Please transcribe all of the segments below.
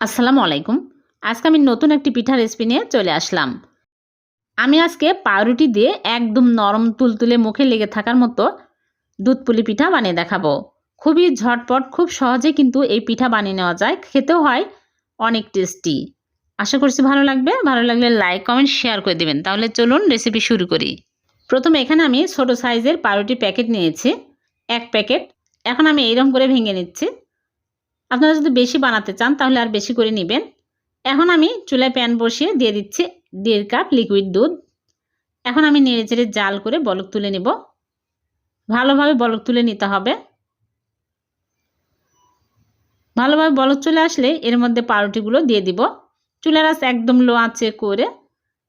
আসসালামু আলাইকুম। আজকে আমি নতুন একটি পিঠা রেসিপি নিয়ে চলে আসলাম। আমি আজকে পাউরুটি দিয়ে একদম নরম তুলতুলে মুখে লেগে থাকার মতো দুধ পুলি পিঠা বানিয়ে দেখাবো। খুবই ঝটপট, খুব সহজে কিন্তু এই পিঠা বানিয়ে নেওয়া যায়। খেতেও হয়, অনেক টেস্টি। আশা করছি ভালো লাগবে। ভালো লাগলে লাইক কমেন্ট শেয়ার করে দেবেন। তাহলে চলুন রেসিপি শুরু করি। প্রথমে এখানে আমি ছোট সাইজের পাউরুটি প্যাকেট নিয়েছি। এক প্যাকেট এখন আমি এইরকম করে ভেঙে নিচ্ছি। আপনারা যদি বেশি বানাতে চান, তাহলে আর বেশি করে নেবেন। এখন আমি চুলায় প্যান বসিয়ে দিয়ে দিচ্ছি দেড় কাপ লিকুইড দুধ। এখন আমি নেড়ে চেড়ে জাল করে বলক তুলে নেব। ভালোভাবে বলক তুলে নিতে হবে। ভালোভাবে বলক চলে আসলে এর মধ্যে পাউরুটিগুলো দিয়ে দিব। চুলার আঁচ একদম লো আঁচে করে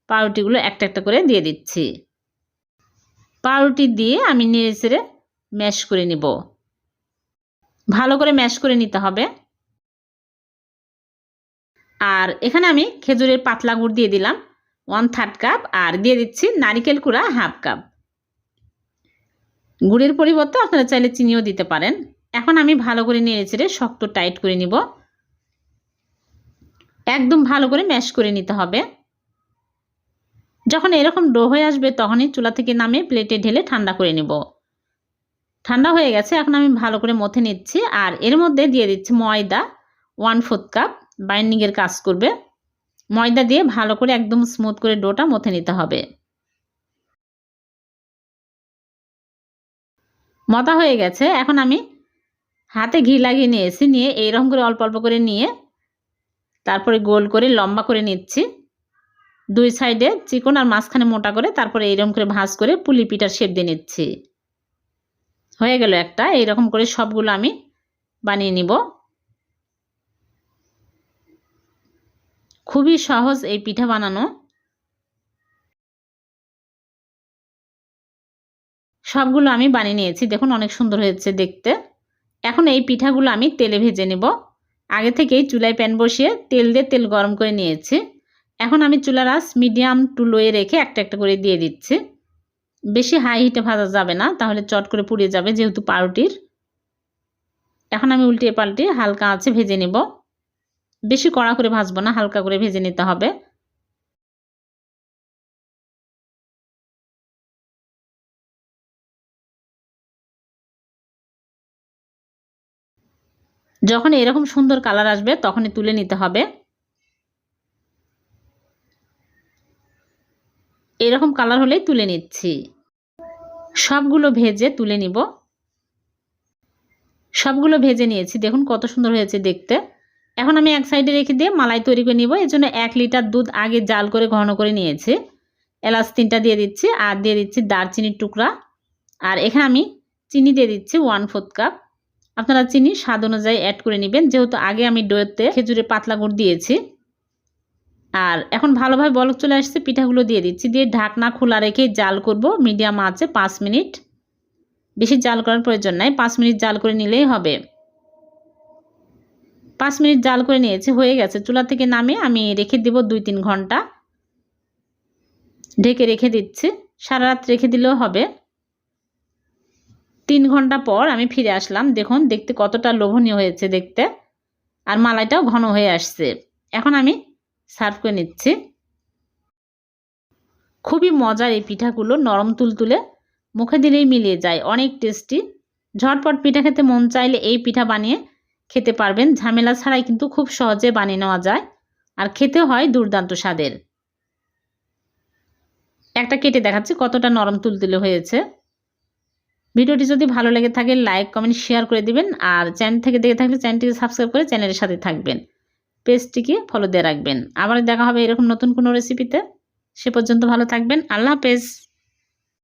পাউরুটিগুলো একটা একটা করে দিয়ে দিচ্ছি। পাউরুটি দিয়ে আমি নেড়ে চেড়ে ম্যাশ করে নেব। ভালো করে ম্যাশ করে নিতে হবে। আর এখানে আমি খেজুরের পাতলা গুড় দিয়ে দিলাম। ওয়ান থার্ড কাপ আর দিয়ে দিচ্ছি নারিকেল কুড়া হাফ কাপ গুড়ের পরিবর্তে আপনারা চাইলে চিনিও দিতে পারেন। এখন আমি ভালো করে নেড়ে চেড়ে শক্ত টাইট করে নিব। একদম ভালো করে ম্যাশ করে নিতে হবে। যখন এরকম ডো হয়ে আসবে তখনই চুলা থেকে নামে প্লেটে ঢেলে ঠান্ডা করে নেব। ঠান্ডা হয়ে গেছে, এখন আমি ভালো করে মথে নিচ্ছি আর এর মধ্যে দিয়ে দিচ্ছি ময়দা ওয়ান ফোর্থ কাপ বাইন্ডিংয়ের কাজ করবে। ময়দা দিয়ে ভালো করে একদম স্মুথ করে ডোটা মথে নিতে হবে। মতা হয়ে গেছে, এখন আমি হাতে ঘি লাগিয়ে নিয়েছি, নিয়ে এইরকম করে অল্প অল্প করে নিয়ে তারপরে গোল করে লম্বা করে নিচ্ছি। দুই সাইডে চিকন আর মাঝখানে মোটা করে তারপরে এইরকম করে ভাঁজ করে পুলি পিঠার শেপ দিয়ে নিচ্ছি। হয়ে গেল একটা। এইরকম করে সবগুলো আমি বানিয়ে নিব। খুবই সহজ এই পিঠা বানানো। সবগুলো আমি বানিয়ে নিয়েছি। দেখুন, অনেক সুন্দর হয়েছে দেখতে। এখন এই পিঠাগুলো আমি তেলে ভেজে নেব। আগে থেকেই চুলায় প্যান বসিয়ে তেল দিয়ে তেল গরম করে নিয়েছি। এখন আমি চুলার আস মিডিয়াম টু লোয়ে রেখে একটা একটা করে দিয়ে দিচ্ছি। বেশি হাই হিটে ভাজা যাবে না, তাহলে চট করে পুড়ে যাবে যেহেতু পাউরুটির। এখন আমি উল্টে পাল্টে হালকা আছে ভেজে নেব। বেশি কড়া করে ভাজবো না, হালকা করে ভেজে নিতে হবে। যখন এরকম সুন্দর কালার আসবে, তখনই তুলে নিতে হবে। এরকম কালার হলেই তুলে নিচ্ছি। সবগুলো ভেজে তুলে নিব। সবগুলো ভেজে নিয়েছি। দেখুন কত সুন্দর হয়েছে দেখতে। এখন আমি এক সাইডে রেখে দিয়ে মালাই তৈরি করে নিব। এর জন্য এক লিটার দুধ আগে জাল করে ঘন করে নিয়েছি। এলাচ তিনটা দিয়ে দিচ্ছি আর দিয়ে দিচ্ছি দারচিনির টুকরা। আর এখানে আমি চিনি দিয়ে দিচ্ছি ওয়ান ফোর্থ কাপ। আপনারা চিনি স্বাদ অনুযায়ী অ্যাড করে নেবেন। যেহেতু আগে আমি ডোয়েতে খেজুরে পাতলা গুড় দিয়েছি। আর এখন ভালোভাবে বলক চলে আসছে, পিঠাগুলো দিয়ে দিচ্ছি। দিয়ে ঢাকনা খোলা রেখে জাল করব মিডিয়াম আছে পাঁচ মিনিট। বেশি জাল করার প্রয়োজন নাই, পাঁচ মিনিট জাল করে নিলেই হবে। পাঁচ মিনিট জাল করে নিয়েছি, হয়ে গেছে। চুলা থেকে নামে আমি রেখে দিব দুই তিন ঘণ্টা। ঢেকে রেখে দিচ্ছি, সারা রাত রেখে দিলেও হবে। তিন ঘণ্টা পর আমি ফিরে আসলাম। দেখুন, দেখতে কতটা লোভনীয় হয়েছে দেখতে। আর মালাইটাও ঘন হয়ে আসছে। এখন আমি সার্ভ করে নিচ্ছি। খুবই মজার এই পিঠাগুলো, নরম তুলতুলে, মুখে দিলেই মিলিয়ে যায়, অনেক টেস্টি ঝটপট পিঠা খেতে মন চাইলে এই পিঠা বানিয়ে খেতে পারবেন। ঝামেলা ছাড়াই কিন্তু খুব সহজে বানিয়ে নেওয়া যায়, আর খেতে হয় দুর্দান্ত স্বাদের। একটা কেটে দেখাচ্ছি কতটা নরম তুলতুলে হয়েছে। ভিডিওটি যদি ভালো লেগে থাকে, লাইক, কমেন্ট শেয়ার করে দিবেন, আর চ্যানেল থেকে দেখে থাকলে চ্যানেলটিকে সাবস্ক্রাইব করে চ্যানেলের সাথে থাকবেন। পেজটিকে ফলো দিয়ে রাখবেন। আবার দেখা হবে এরকম নতুন কোনো রেসিপিতে সে পর্যন্ত ভালো থাকবেন। আল্লাহ হাফেজ।